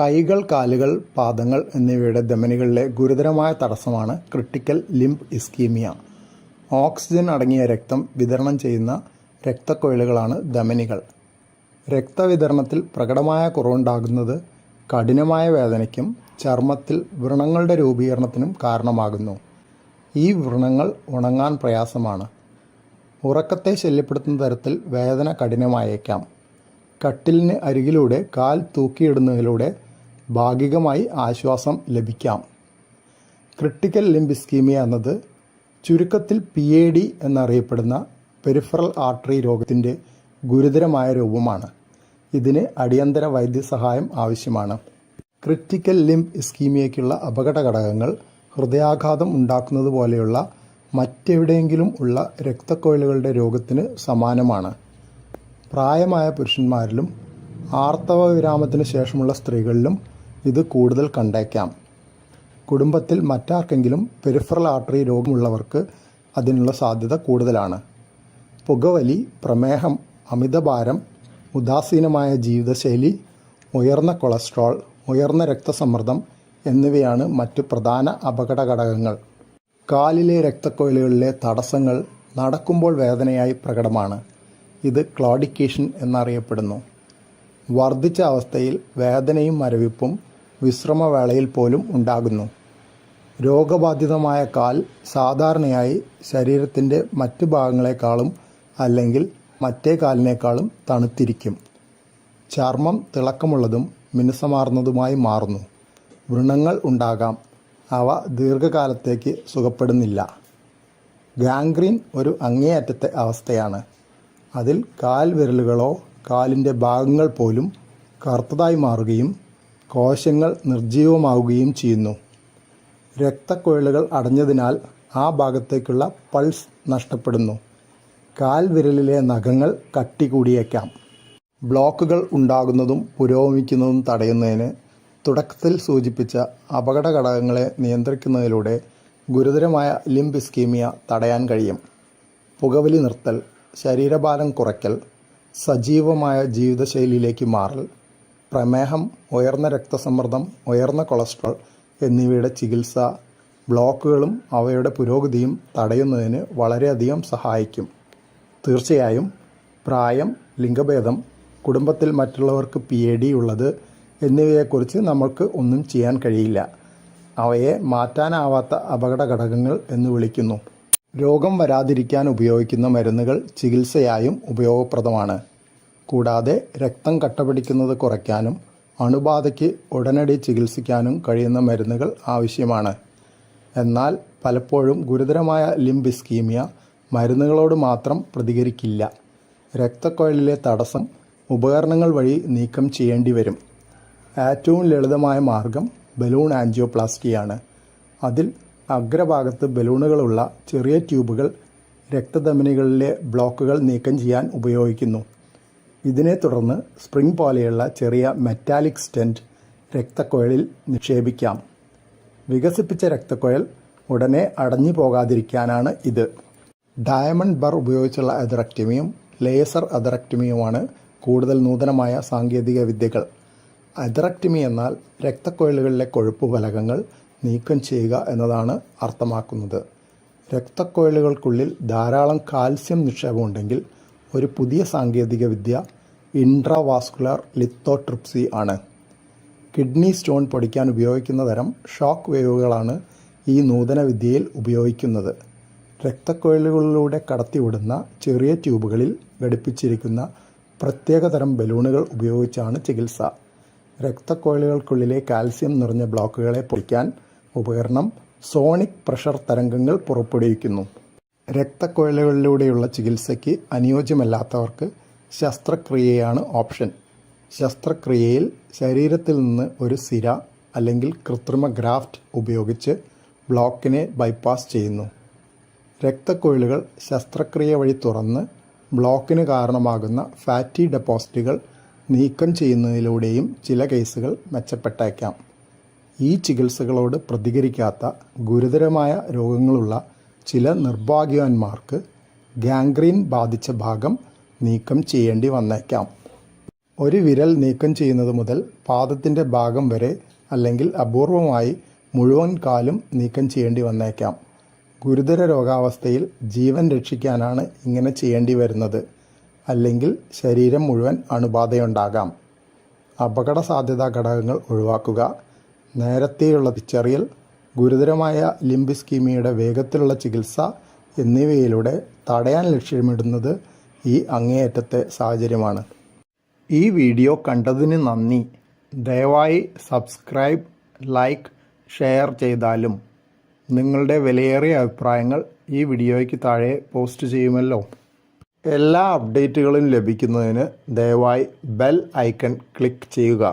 കൈകൾ കാലുകൾ പാദങ്ങൾ എന്നിവയുടെ ധമനികളിലെ ഗുരുതരമായ തടസ്സമാണ് ക്രിട്ടിക്കൽ ലിംബ് ഇസ്കീമിയ. ഓക്സിജൻ അടങ്ങിയ രക്തം വിതരണം ചെയ്യുന്ന രക്തക്കുഴലുകളാണ് ധമനികൾ. രക്തവിതരണത്തിൽ പ്രകടമായ കുറവുണ്ടാകുന്നത് കഠിനമായ വേദനയ്ക്കും ചർമ്മത്തിൽ വ്രണങ്ങളുടെ രൂപീകരണത്തിനും കാരണമാകുന്നു. ഈ വ്രണങ്ങൾ ഉണങ്ങാൻ പ്രയാസമാണ്. ഉറക്കത്തെ ശല്യപ്പെടുത്തുന്ന തരത്തിൽ വേദന കഠിനമായേക്കാം. കട്ടിലിന് അരികിലൂടെ കാൽ തൂക്കിയിടുന്നതിലൂടെ ഭാഗികമായി ആശ്വാസം ലഭിക്കാം. ക്രിട്ടിക്കൽ ലിംബ് സ്കീമിയ എന്നത് ചുരുക്കത്തിൽ പി എ ഡി എന്നറിയപ്പെടുന്ന പെരിഫറൽ ആർട്ടറി രോഗത്തിന്റെ ഗുരുതരമായ രൂപമാണ്. ഇതിന് അടിയന്തര വൈദ്യസഹായം ആവശ്യമാണ്. ക്രിട്ടിക്കൽ ലിംബ് ഇസ്കീമിയയ്ക്കുള്ള അപകട ഘടകങ്ങൾ ഹൃദയാഘാതം ഉണ്ടാക്കുന്നത് പോലെയുള്ള മറ്റെവിടെയെങ്കിലും ഉള്ള രക്തക്കൊഴലുകളുടെ രോഗത്തിന് സമാനമാണ്. പ്രായമായ പുരുഷന്മാരിലും ആർത്തവ വിരാമത്തിന് ശേഷമുള്ള സ്ത്രീകളിലും ഇത് കൂടുതൽ കണ്ടേക്കാം. കുടുംബത്തിൽ മറ്റാർക്കെങ്കിലും പെരിഫറൽ ആർട്ടറി രോഗമുള്ളവർക്ക് അതിനുള്ള സാധ്യത കൂടുതലാണ്. പുകവലി പ്രമേഹം അമിതഭാരം ഉദാസീനമായ ജീവിതശൈലി ഉയർന്ന കൊളസ്ട്രോൾ ഉയർന്ന രക്തസമ്മർദ്ദം എന്നിവയാണ് മറ്റു പ്രധാന അപകട ഘടകങ്ങൾ കാലിലെ രക്തക്കൊയിലുകളിലെ തടസ്സങ്ങൾ നടക്കുമ്പോൾ വേദനയായി പ്രകടമാണ്. ഇത് ക്ലോഡിക്കേഷൻ എന്നറിയപ്പെടുന്നു. വർദ്ധിച്ച അവസ്ഥയിൽ വേദനയും മരവിപ്പും വിശ്രമവേളയിൽ പോലും ഉണ്ടാകുന്നു. രോഗബാധിതമായ കാൽ സാധാരണയായി ശരീരത്തിന്റെ മറ്റു ഭാഗങ്ങളെക്കാളും അല്ലെങ്കിൽ മറ്റേ കാലിനേക്കാളും തണുത്തിരിക്കും. ചർമ്മം തിളക്കമുള്ളതും മിനുസമാർന്നതുമായി മാറുന്നു. വ്രണങ്ങൾ ഉണ്ടാകാം. അവ ദീർഘകാലത്തേക്ക് സുഖപ്പെടുന്നില്ല. ഗാംഗ്രീൻ ഒരു അങ്ങേയറ്റത്തെ അവസ്ഥയാണ്. അതിൽ കാൽ വിരലുകളോ കാലിന്റെ ഭാഗങ്ങൾ പോലും കറുത്തതായി മാറുകയും കോശങ്ങൾ നിർജീവമാവുകയും ചെയ്യുന്നു. രക്തക്കുഴലുകൾ അടഞ്ഞതിനാൽ ആ ഭാഗത്തേക്കുള്ള പൾസ് നഷ്ടപ്പെടുന്നു. കാൽവിരലിലെ നഖങ്ങൾ കട്ടി കൂടിയേക്കാം ബ്ലോക്കുകൾ ഉണ്ടാകുന്നതും പുരോഗമിക്കുന്നതും തടയുന്നതിന് തുടക്കത്തിൽ സൂചിപ്പിച്ച അപകട ഘടകങ്ങളെ നിയന്ത്രിക്കുന്നതിലൂടെ ഗുരുതരമായ ലിംബ് ഇസ്കീമിയ തടയാൻ കഴിയും. പുകവലി നിർത്തൽ ശരീരഭാരം കുറയ്ക്കൽ സജീവമായ ജീവിതശൈലിയിലേക്ക് മാറൽ പ്രമേഹം ഉയർന്ന രക്തസമ്മർദ്ദം ഉയർന്ന കൊളസ്ട്രോൾ എന്നിവയുടെ ചികിത്സ ബ്ലോക്കുകളും അവയുടെ പുരോഗതിയും തടയുന്നതിന് വളരെയധികം സഹായിക്കും. തീർച്ചയായും പ്രായം ലിംഗഭേദം കുടുംബത്തിൽ മറ്റുള്ളവർക്ക് പി എ ഡി ഉള്ളത് എന്നിവയെക്കുറിച്ച് നമ്മൾക്ക് ഒന്നും ചെയ്യാൻ കഴിയില്ല. അവയെ മാറ്റാനാവാത്ത അപകട ഘടകങ്ങൾ എന്ന് വിളിക്കുന്നു. രോഗം വരാതിരിക്കാൻ ഉപയോഗിക്കുന്ന മരുന്നുകൾ ചികിത്സയായും ഉപയോഗപ്രദമാണ്. കൂടാതെ രക്തം കട്ടപിടിക്കുന്നത് കുറയ്ക്കാനും അണുബാധയ്ക്ക് ഉടനടി ചികിത്സിക്കാനും കഴിയുന്ന മരുന്നുകൾ ആവശ്യമാണ്. എന്നാൽ പലപ്പോഴും ഗുരുതരമായ ലിംബ് ഇസ്കീമിയ മരുന്നുകളോട് മാത്രം പ്രതികരിക്കില്ല. രക്തക്കൊഴലിലെ തടസ്സം ഉപകരണങ്ങൾ വഴി നീക്കം ചെയ്യേണ്ടി വരും. ഏറ്റവും ലളിതമായ മാർഗം ബലൂൺ ആൻജിയോപ്ലാസ്റ്റിയാണ്. അതിൽ അഗ്രഭാഗത്ത് ബലൂണുകളുള്ള ചെറിയ ട്യൂബുകൾ രക്തധമനികളിലെ ബ്ലോക്കുകൾ നീക്കം ചെയ്യാൻ ഉപയോഗിക്കുന്നു. ഇതിനെ തുടർന്ന് സ്പ്രിംഗ് പോലെയുള്ള ചെറിയ മെറ്റാലിക് സ്റ്റെന്റ് രക്തക്കുഴലിൽ നിക്ഷേപിക്കാം. വികസിപ്പിച്ച രക്തക്കുഴൽ ഉടനെ അടഞ്ഞു പോകാതിരിക്കാനാണ് ഇത്. ഡയമണ്ട് ബർ ഉപയോഗിച്ചുള്ള എതറക്ടമിയും ലേസർ എതറക്ടമിയുമാണ് കൂടുതൽ നൂതനമായ സാങ്കേതിക വിദ്യകൾ. എതറക്ടമി എന്നാൽ രക്തക്കുഴലുകളിലെ കൊഴുപ്പ് ഫലകങ്ങൾ നീക്കം ചെയ്യുക എന്നതാണ് അർത്ഥമാക്കുന്നത്. രക്തക്കുഴലുകൾക്കുള്ളിൽ ധാരാളം കാൽസ്യം നിക്ഷേപമുണ്ടെങ്കിൽ ഒരു പുതിയ സാങ്കേതിക വിദ്യ ഇൻട്രാവാസ്കുലർ ലിത്തോട്രിപ്സി ആണ്. കിഡ്നി സ്റ്റോൺ പൊടിക്കാൻ ഉപയോഗിക്കുന്ന തരം ഷോക്ക് വേവുകളാണ് ഈ നൂതന വിദ്യയിൽ ഉപയോഗിക്കുന്നത്. രക്തക്കൊഴലുകളിലൂടെ കടത്തിവിടുന്ന ചെറിയ ട്യൂബുകളിൽ ഘടിപ്പിച്ചിരിക്കുന്ന പ്രത്യേകതരം ബലൂണുകൾ ഉപയോഗിച്ചാണ് ചികിത്സ. രക്തക്കൊഴലുകൾക്കുള്ളിലെ കാൽസ്യം നിറഞ്ഞ ബ്ലോക്കുകളെ പൊടിക്കാൻ ഉപകരണം സോണിക് പ്രഷർ തരംഗങ്ങൾ പുറപ്പെടുവിക്കുന്നു. രക്തക്കുഴലുകളിലൂടെയുള്ള ചികിത്സയ്ക്ക് അനുയോജ്യമല്ലാത്തവർക്ക് ശസ്ത്രക്രിയയാണ് ഓപ്ഷൻ. ശസ്ത്രക്രിയയിൽ ശരീരത്തിൽ നിന്ന് ഒരു സിര അല്ലെങ്കിൽ കൃത്രിമ ഗ്രാഫ്റ്റ് ഉപയോഗിച്ച് ബ്ലോക്കിനെ ബൈപ്പാസ് ചെയ്യുന്നു. രക്തക്കുഴലുകൾ ശസ്ത്രക്രിയ വഴി തുറന്ന് ബ്ലോക്കിന് കാരണമാകുന്ന ഫാറ്റി ഡെപ്പോസിറ്റുകൾ നീക്കം ചെയ്യുന്നതിലൂടെയും ചില കേസുകൾ മെച്ചപ്പെട്ടേക്കാം. ഈ ചികിത്സകളോട് പ്രതികരിക്കാത്ത ഗുരുതരമായ രോഗങ്ങളുള്ള ചില നിർഭാഗ്യവാന്മാർക്ക് ഗാംഗ്രീൻ ബാധിച്ച ഭാഗം നീക്കം ചെയ്യേണ്ടി വന്നേക്കാം. ഒരു വിരൽ നീക്കം ചെയ്യുന്നത് മുതൽ പാദത്തിന്റെ ഭാഗം വരെ അല്ലെങ്കിൽ അപൂർവമായി മുഴുവൻ കാലും നീക്കം ചെയ്യേണ്ടി വന്നേക്കാം. ഗുരുതര രോഗാവസ്ഥയിൽ ജീവൻ രക്ഷിക്കാനാണ് ഇങ്ങനെ ചെയ്യേണ്ടി വരുന്നത്. അല്ലെങ്കിൽ ശരീരം മുഴുവൻ അണുബാധയുണ്ടാകാം. അപകട സാധ്യതാ ഘടകങ്ങൾ ഒഴിവാക്കുക. നേരത്തെയുള്ള തിരിച്ചറിയൽ ഗുരുതരമായ ലിംബ് സ്കീമിയുടെ വേഗത്തിലുള്ള ചികിത്സ എന്നിവയിലൂടെ തടയാൻ ലക്ഷ്യമിടുന്നത് ഈ അങ്ങേയറ്റത്തെ സാഹചര്യമാണ്. ഈ വീഡിയോ കണ്ടതിന് നന്ദി. ദയവായി സബ്സ്ക്രൈബ് ലൈക്ക് ഷെയർ ചെയ്താലും നിങ്ങളുടെ വിലയേറിയ അഭിപ്രായങ്ങൾ ഈ വീഡിയോയ്ക്ക് താഴെ പോസ്റ്റ് ചെയ്യുമല്ലോ. എല്ലാ അപ്ഡേറ്റുകളും ലഭിക്കുന്നതിന് ദയവായി ബെൽ ഐക്കൺ ക്ലിക്ക് ചെയ്യുക.